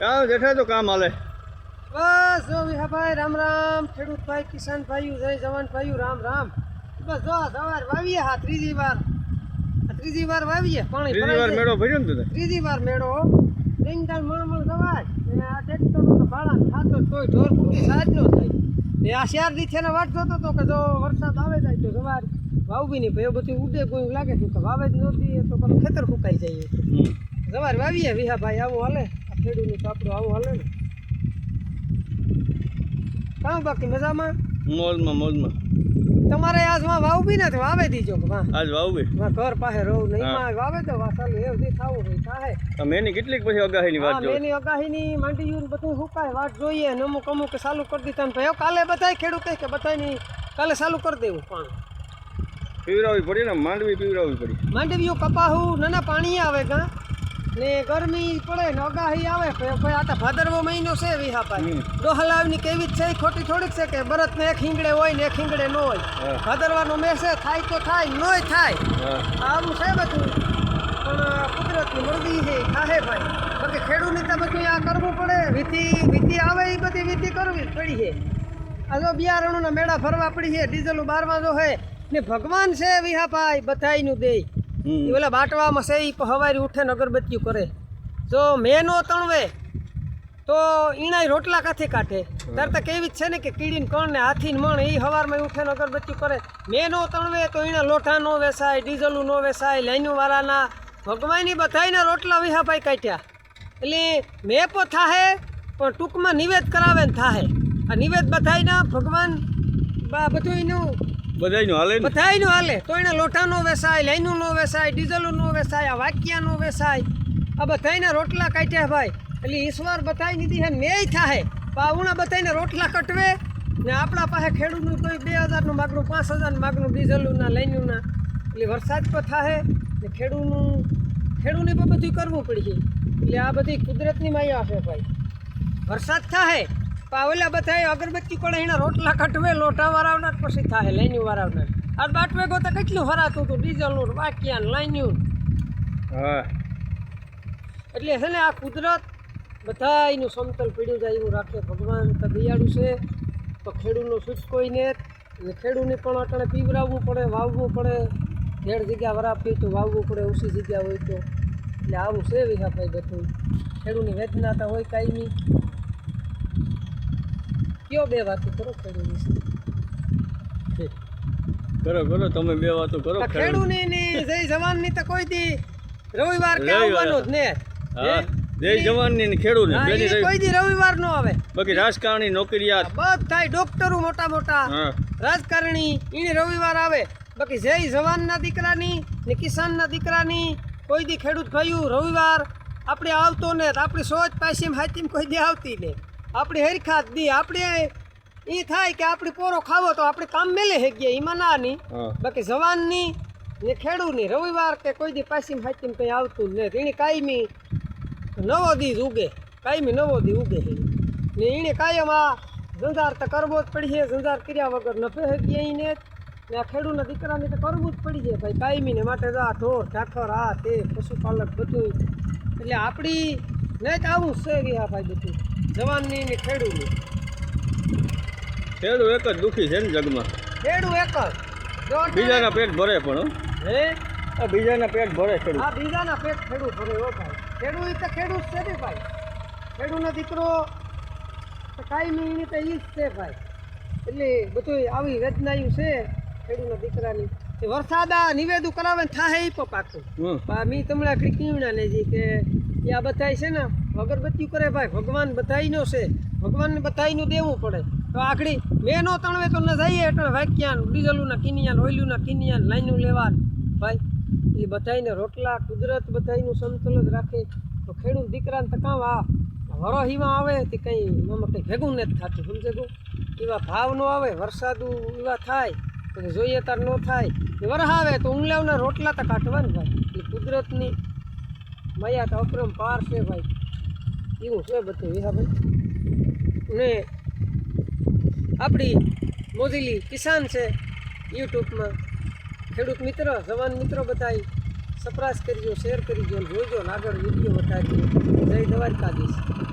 કામ જેઠા તો કામ હાલે બસ જો વિહાભાઈ રામ રામ. ખેડૂત ભાઈ કિસાન ભાઈઓ જય જવાન ભાઈઓ રામ રામ. બસ જો સવાર વાવીએ હા ત્રીજી વાર. ત્રીજી વાર વાવીએ પાણી ત્રીજી વાર મેળો ભર્યો ને તું ત્રીજી વાર મેળો. ત્રણ ચાર મણ મણ ને તો ઢોર કુટી સાજ નો થાય ને આ શેર દીઠે ને વાટ જોતો તો કે જો વરસાદ આવે જાય તો સવાર વાવવી નહીં ભાઈ બધું ઉડે કોઈ લાગે છે કે વાવે જ નહોતી તો પછી ખેતર ફૂંકાઈ જાય સવાર વાવીએ વિહાભાઈ આવો હાલે આ ખેડૂતનું તો આપણું આવું ને કામ બાકી મજામાં મોલમાં મોલમાં. તમારે આજમાં વાવબી ને નથી વાવે દીજો કે આજ વાવબી માં ઘર પાસે રહું નહીં. માં વાવે તો વાહ ચાલુ એવું જે થાવું હોય થાહે. આ મેની કેટલીક પછી અગાહીની વાત જો મેની અગાહીની માંડી યુન બધું હુકાય વાટ જોઈએ ને અમુક અમુક ચાલુ કરી દીધા ને ભાઈ. કાલે બધાય ખેડૂત કહે કે બધાની કાલે ચાલુ કરી દેવું પાણી. પીવરાવી પડી ને માંડવી પીવરાવી પડી. માંડવીઓ કપાહું નાના પાણી આવે ગા. ને ગરમી પડે ને અગાહી આવે કોઈ આ તો ભાદરવો મહિનો છે વિહાભાઈ. ડોહલાવની કેવી છે ખોટી થોડીક છે કે બરત ને એક હિંગડે હોય ને એક હિંગડે ન હોય. ભાદરવાનો મેસે થાય તો થાય નોય થાય. આવું છે બધું. પણ કુદરતની મરજી છે ખાહે ભાઈ. બાકી ખેડૂતને તો બધું આ કરવું પડે. વીતી વિધિ આવે એ બધી વિધિ કરવી જ પડી છે. આ જો બિયારણોના મેળા ફરવા પડી છે ડીઝલ બારવા જો હે ને ભગવાન છે વિહા ભાઈ બધાયનું દે હમ. એ ઓલા બાટવામાં છે એ હવારી ઉઠે ને અગરબત્તીઓ કરે. જો મેનો તણવે, તો ઈણા રોટલા કાથી કાઢે? તાર તો કેવી જ છે ને કે કીડીને કણ ને હાથીને મણ એ હવારમાં ઉઠે ને અગરબત્તી કરે. મેનો તણવે, તો ઈણા લોઠા નો વેસાય ડીઝલું નો વેસાય લાઈનું વાળાના ભગવાનની બધાયના રોટલા વિહાભાઈ કાઢ્યા. એટલે મેપો થાહે, પણ ટૂંકમાં નિવેદ કરાવે ને થાહે. આ નિવેદ બધાયના ભગવાન બધું એનું બધાયનું હાલે ને? બધાયનું હાલે. તો એને લોટાનો વેસાય લાઈનું નો વેસાય, ડીઝલનો વેસાય, આ વાક્યાનો વેસાય. આ બધાયના રોટલા કાઢ્યા ભાઈ. એટલે ઈશ્વર બધાય નીધી હે મેય થાય પાઉણા બધાયને રોટલા કટવે ને આપણા પાસે ખેડૂતનું કોઈ બે હજારનું માગનું પાંચ હજારનું માગનું ડીઝલનું ના લાઈનનું. ના એટલે વરસાદ પણ થાય ને ખેડૂતનું ખેડૂને પણ બધું કરવું પડશે. એટલે આ બધી કુદરતની માયા છે ભાઈ. વરસાદ થાહે પાવલા બધાય અગરબત્તી પડે એના રોટલા કટવે લોટા વાળાવના પછી થાય લાઈન્યુ વાળાવના આ બાટવે ગોતા કેટલું હરાતું હતું ડીઝલનું વાક્યાન લાઈન્યું હા. એટલે છે ને આ કુદરત બધાયનું સમતલ પીડ્યું જાય એવું રાખે. ભગવાન તો દયાળુ છે તો ખેડૂતનો છૂટકોઈ ને ખેડૂને પણ અટાણે પીવરાવવું પડે વાવવું પડે. દેડ જગ્યા વરાપી તો વાવવું પડે ઓછી જગ્યા હોય તો. એટલે આવું છે વિહાભાઈ બધું. ખેડૂની વેદના તો હોય કાંઈ નહીં કયો બે વાતો કરો ખેડૂત વિશે? કરો કરો તમે બે વાતો કરો ખેડૂત. ની જય જવાનની તો કોઈ દી રવિવાર કે આવવાનો જ ને? જય જવાનની ને ખેડૂત ને બેની કોઈ દી રવિવાર નો આવે. બાકી રાજકારણી નોકરિયાત. બધાય ડોક્ટરો મોટા મોટા. રાજકારણી એને રવિવાર આવે. બાકી જય જવાનના દીકરાની ને કિસાનના દીકરાની કોઈ દી ખેડૂત ભાઈઓ રવિવાર આપણે આવતો ને આપણી સોચ પાછી હાથીમાં કોઈ દે આવતી ને. આપણી હરખાત દી આપણે એ થાય કે આપણે પોરો ખાવો તો આપણે કામ મેલે હે ગયા એમાં ના નહીં બાકી બાકી જવાનની ને ખેડૂની રવિવાર કે કોઈ દી પાછી હાચી કંઈ આવતું જ નહીં એની કાયમી નવો દી જ ઉગે કાયમી નવો દી ઉગે ને એને કાયમ આ ધંધાર તો કરવો જ પડી છે ધંધાર કર્યા વગર નફે હગીએ એને ને આ ખેડૂતના દીકરાને તો કરવું જ પડી છે ભાઈ કાયમીને માટે તો આ ઢોર ઠાકર આ તે પશુપાલક બધું એટલે આપણી નહીં તો આવું છે વિહા ભાઈ બધું. જવાનની ને ખેડૂની. ખેડૂત એક જ દુખી છે ને જગમાં. ખેડૂ એક જ. બીજાના પેટ ભરે પણ હે. આ બીજાના પેટ ભરે ખેડૂત આ બીજાના પેટ ખેડૂત ભરે હો ભાઈ. ખેડૂત ઈ તો ખેડૂત છે ને ભાઈ. ખેડૂનો દીકરો તો કાંઈ નહીં તો ઈ જ છે ભાઈ. એટલે બધું આવી રચનાયું છે ખેડૂના દીકરાની. એ વરસાદ આ નિવેદું કરાવે ને એ ઈ પણ પાકું મી તમને આખી કીવડા ને જી કે એ આ બધાય છે ને અગરબત્તી કરે ભાઈ ભગવાન બધાયનો છે. ભગવાનને બધાયનું દેવું પડે. તો આખડી મેનો તણવે તો ન જઈએ એટલે વાક્યાન ડીઝલું ના કિનિયાન ઓઇલું ના કિનિયાન લાઈનું લેવા ભાઈ એ બધાયને રોટલા કુદરત બધાયનું સમતોલ જ રાખે. તો ખેડૂત દીકરાને તો કાં આ વરો હીમાં આવે તે કંઈ આમાં કંઈ ભેગું નથી થતું સમજે તું? એવા ભાવ ન આવે વરસાદું એવા થાય. જોઈએ તાર ન થાય. વરહાવે તો ઊંઘલાવના રોટલા તો કાઢવા ને ભાઈ. એ કુદરતની મયા તો અક્રમ પાર છે ભાઈ. એવું છે બધું વિહાભાઈ ને આપણી મોજીલી કિસાન છે યુટ્યુબમાં. ખેડૂત મિત્ર, જવાન મિત્રો બધાય સપરાશ કરજો શેર કરજો ને આગળ વીડિયો બતાવજો જય દ્વારકાધીશ.